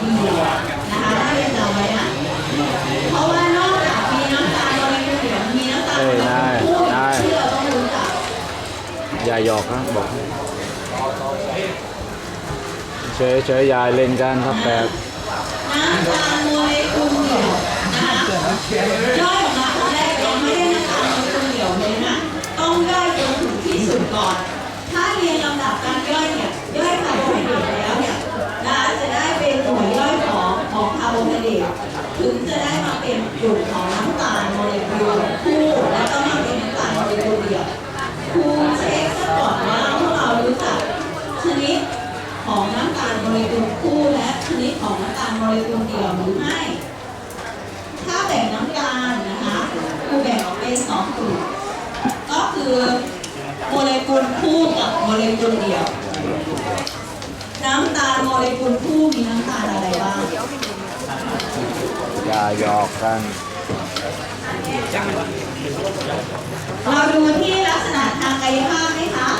เยาเป็พราะว่านอกจากมีน้ำตาลมีเหลืองมีน้ำตาลพูดชื่อราต้องรู้จักย่าหยอกนะบอกเฉยเฉยยายเล่นกันครับแบบน้ำตาลโมเลกุลเหยียอนะคะย่อยออกมาคนแรกยังไม่ได้น้ำตาลโมเลกุลเหยียอเลยนะต้องได้ยจนถึงที่สุดก่อน ถ้าเรียนลำดับกัน ถึงจะได้มาเป็นกลุ่มของน้ำตาลโมเลกุลคู่แล้วก็มาเป็นน้ำตาลโมเลกุลเดี่ยวครูเช็คซะก่อนว่าพวกเรารู้จักชนิดของน้ำตาลโมเลกุลคู่และชนิดของน้ำตาลโมเลกุลเดี่ยวหรือไม่ถ้าแบ่งน้ำตาลนะคะครูแบ่งออกเป็นสองกลุ่มก็คือโมเลกุลคู่กับโมเลกุลเดี่ยว น้ำตาลโมเลกุลคู่มีน้ำตาลอะไรบ้าง อย่าหยอกกัน เราดูที่ลักษณะทางกายภาพไหมคะ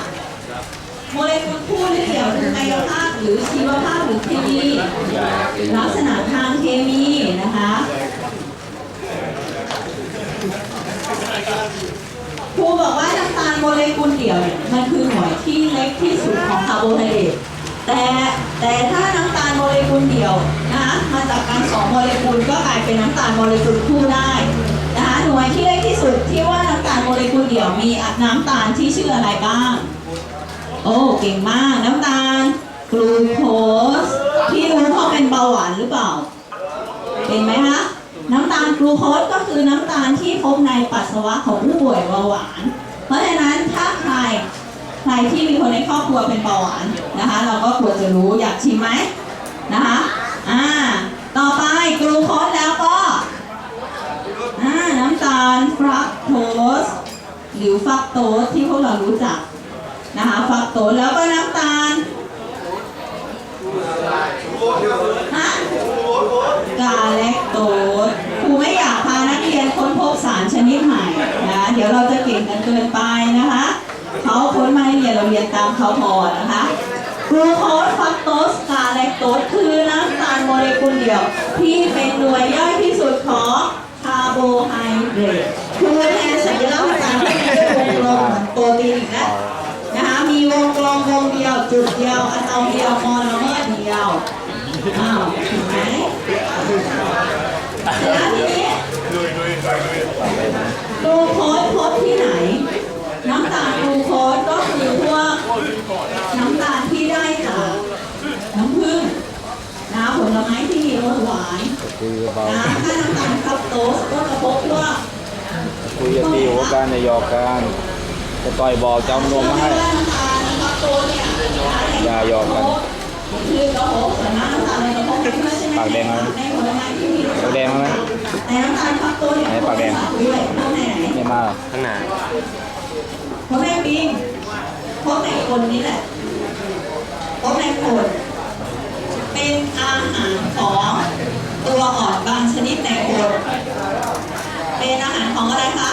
โมเลกุลคู่หรือเดี่ยวคือกายภาพหรือชีวภาพหรือเคมีลักษณะทางเคมีนะคะครูบอกว่าน้ำตาลโมเลกุลเดี่ยวเนี่ยมันคือหน่วยที่เล็กที่สุดของคาร์โบไฮเดรต แต่แต่ถ้าน้ำตาลโมเลกุลเดี่ยวนะคะมาจากการสองโมเลกุลก็กลายเป็นน้ำตาลโมเลกุลคู่ได้นะคะหน่วยที่เล็กที่สุดที่ว่าน้ำตาลโมเลกุลเดี่ยวมีน้ำตาลที่ชื่ออะไรบ้าง โอ้เก่งมากน้ำตาลกลูโคสที่รู้เพราะเป็นเบาหวานหรือเปล่าเป็นไหมคะน้ำตาลกลูโคสก็คือน้ำตาลที่พบในปัสสาวะของผู้ป่วยเบาหวาน เพราะฉะนั้นถ้าใครใครที่มีคนในครอบครัวเป็นเบาหวาน นะคะ เราก็ควรจะรู้อยากชิมไหมนะคะอ่าต่อไปกลูโคสแล้วก็อ่าน้ำตาลฟรักโตสหรือฟักโตสที่พวกเรารู้จักนะคะฟักโตสแล้วก็น้ำตาลฮะกาแลคโตสครูไม่อยากพานักเรียนค้นพบสารชนิดใหม่นะเดี๋ยวเราจะเก่งกันเกินไปนะคะ เขาค้นมาให้เรียนเราเรียนตามเขาพอนะคะ กลูโคสฟักโตสกาแลคโตสคือน้ำตาลโมเลกุลเดียว ที่เป็นหน่วยย่อยที่สุดของคาร์โบไฮเดรตคือแทนสัญลักษณ์ต่างๆที่เป็นวงกลมเหมือนโปรตีนอีกแล้วนะคะมีวงกลมวงเดียวจุดเดียวอะตอมเดียวมอนเมอร์เดียวอ้าวเห็นไหมแล้วทีนี้กลูโคสพบที่ไหน น้ำตาลกลูโคสก็คือพวกน้ำตาลที่ได้จากน้ำผึ้งนะผ ลไม้ที่มีรสหวานคุยเบานะถ้าน้ำตาลครัปโตสก็จะพบพวกคุยอย่าตีหัวกันอย่าหยอกกันจะต่อยบอกจะเอานมมาให้น้ำตาลครัปโตสเนี่ยอย่าหยอกกันคือกระโหกส่วนน้ำตาลในกระโหกไม่ใช่ไหมปากแดงไหมในผลไม้ที่มีรสปากแดงไหมแต่น้ำตาลครัปโตสเนี่ยไหนปากแดงด้วยพวกไหนไหนไม่มาหรอข้างหน้าพวกในปิงพวกในคนนี่แหละพวกในคนเป็น อะไรคะ